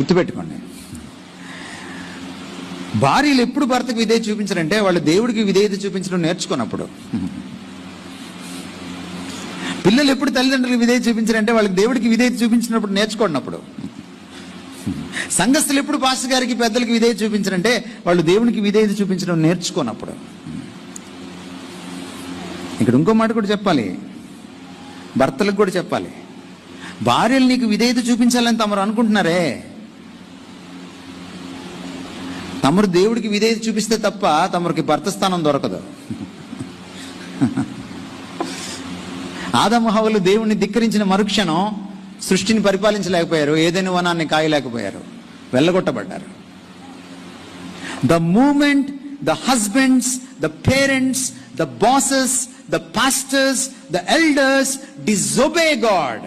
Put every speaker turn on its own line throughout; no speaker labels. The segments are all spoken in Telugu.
గుర్తుపెట్టుకోండి. భార్యలు ఎప్పుడు భర్తకు విధేయ చూపించారంటే వాళ్ళు దేవుడికి విధేయత చూపించడం నేర్చుకున్నప్పుడు. పిల్లలు ఎప్పుడు తల్లిదండ్రులకు విధేయ చూపించారంటే వాళ్ళకి దేవుడికి విధేయత చూపించినప్పుడు నేర్చుకున్నప్పుడు. సంఘస్థులు ఎప్పుడు పాస్టర్ గారికి పెద్దలకి విధేయత చూపించారంటే వాళ్ళు దేవునికి విధేయత చూపించడం నేర్చుకున్నప్పుడు. ఇక్కడ ఇంకో మాట కూడా చెప్పాలి. భర్తలకు కూడా చెప్పాలి. భార్యలు నీకు విధేయత చూపించాలని తమరు అనుకుంటున్నారే? తమరు దేవుడికి విధేయత చూపిస్తే తప్ప తమరికి భర్త స్థానం దొరకదు. ఆదము దేవుణ్ణి ధిక్కరించిన మరుక్షణం సృష్టిని పరిపాలించలేకపోయారు ఏదైనా వనాన్ని కాయలేకపోయారు వెళ్ళగొట్టబడ్డారు. The moment the husbands the parents the bosses the pastors the elders disobey God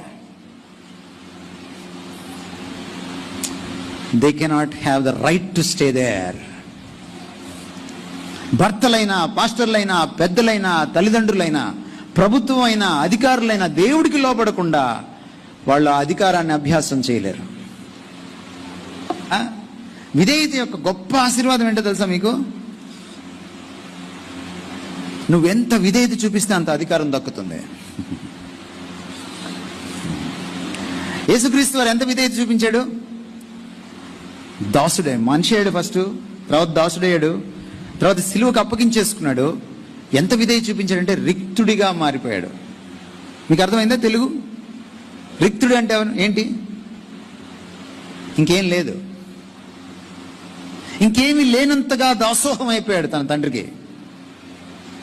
they cannot have the right to stay there భర్తలైనా పాస్టర్లైనా పెద్దలైనా తల్లిదండ్రులైనా ప్రభుత్వం అయినా అధికారులైనా దేవుడికి లోపడకుండా వాళ్ళు ఆ అధికారాన్ని అభ్యాసం చేయలేరు. విధేయత యొక్క గొప్ప ఆశీర్వాదం ఏంటో తెలుసా మీకు? నువ్వెంత విధేయత చూపిస్తే అంత అధికారం దక్కుతుంది. యేసుక్రీస్తు వారు ఎంత విధేయత చూపించాడు? దాసుడే మనిషి అయ్యాడు ఫస్ట్ తర్వాత దాసుడయ్యాడు తర్వాత సిలువకు అప్పగించేసుకున్నాడు. ఎంత విధేయ చూపించాడంటే రిక్తుడిగా మారిపోయాడు. మీకు అర్థమైందా తెలుగు? రిక్తుడు అంటే ఎవరు? ఏంటి? ఇంకేం లేదు. ఇంకేమీ లేనంతగా దాసోహం అయిపోయాడు తన తండ్రికి.